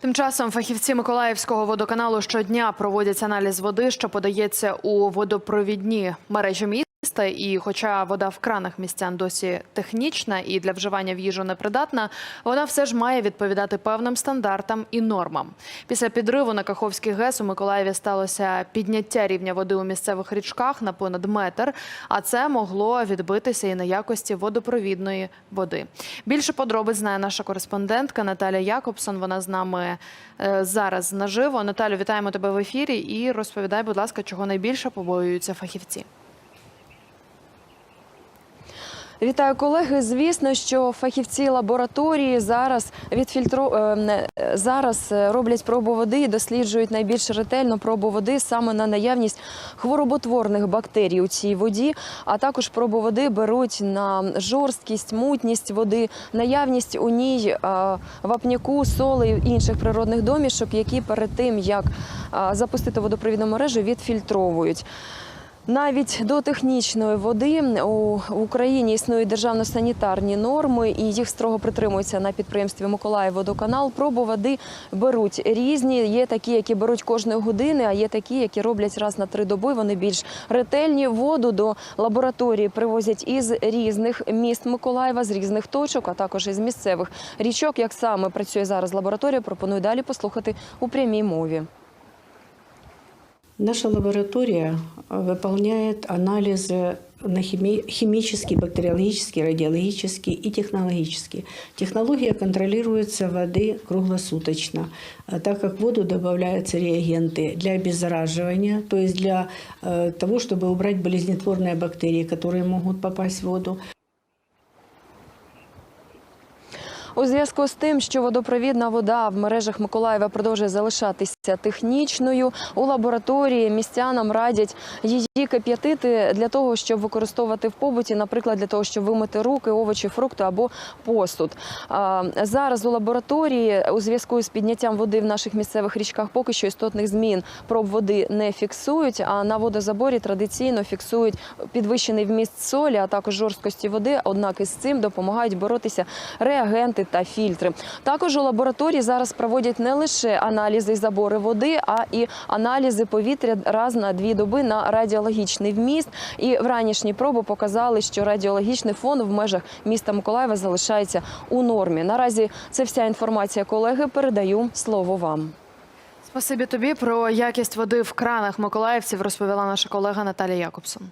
Тим часом фахівці Миколаївського водоканалу щодня проводять аналіз води, що подається у водопровідні мережі міста. І, хоча вода в кранах містян досі технічна і для вживання в їжу непридатна, вона все ж має відповідати певним стандартам і нормам. Після підриву на Каховський ГЕС у Миколаєві сталося підняття рівня води у місцевих річках на понад метр, а це могло відбитися і на якості водопровідної води. Більше подробиць знає наша кореспондентка Наталя Якобсон. Вона з нами е, зараз наживо. Наталю, вітаємо тебе в ефірі і розповідай, будь ласка, чого найбільше побоюються фахівці. Вітаю колеги. Звісно, що фахівці лабораторії зараз відфільтру... е, е, зараз е, роблять пробу води і досліджують найбільш ретельно пробу води саме на наявність хвороботворних бактерій у цій воді. А також пробу води беруть на жорсткість, мутність води, наявність у ній вапняку, соли і інших природних домішок, які перед тим як запустити водопровідну мережу, відфільтровують. Навіть до технічної води у Україні існують державно-санітарні норми, і їх строго притримуються на підприємстві Миколаївводоканал. Пробу води беруть різні. Є такі, які беруть кожної години, а є такі, які роблять раз на три доби. Вони більш ретельні. Воду до лабораторії привозять із різних міст Миколаєва, з різних точок, а також із місцевих річок. Як саме працює зараз лабораторія, пропоную далі послухати у прямій мові. Наша лаборатория э, выполняет анализы на хими- химический, бактериологический, радиологический и технологический. Технология контролируется воды круглосуточно, а так как в воду добавляются реагенты для обеззараживания, то есть для э, того, чтобы убрать болезнетворные бактерии, которые могут попасть в воду. У зв'язку з тим, що водопровідна вода в мережах Миколаєва продовжує залишатися технічною, у лабораторії містянам радять її кип'ятити для того, щоб використовувати в побуті, наприклад, для того, щоб вимити руки, овочі, фрукти або посуд. Зараз у лабораторії у зв'язку з підняттям води в наших місцевих річках поки що істотних змін проб води не фіксують. А на водозаборі традиційно фіксують підвищений вміст солі, а також жорсткості води. Однак із цим допомагають боротися реагенти та фільтри. Також у лабораторії зараз проводять не лише аналізи і забори води, а і аналізи повітря раз на дві доби на радіологічний вміст. І вранішні проби показали, що радіологічний фон в межах міста Миколаєва залишається у нормі. Наразі це вся інформація. Колеги, передаю слово вам. Спасибі тобі про якість води в кранах миколаївців розповіла наша колега Наталія Якобсон.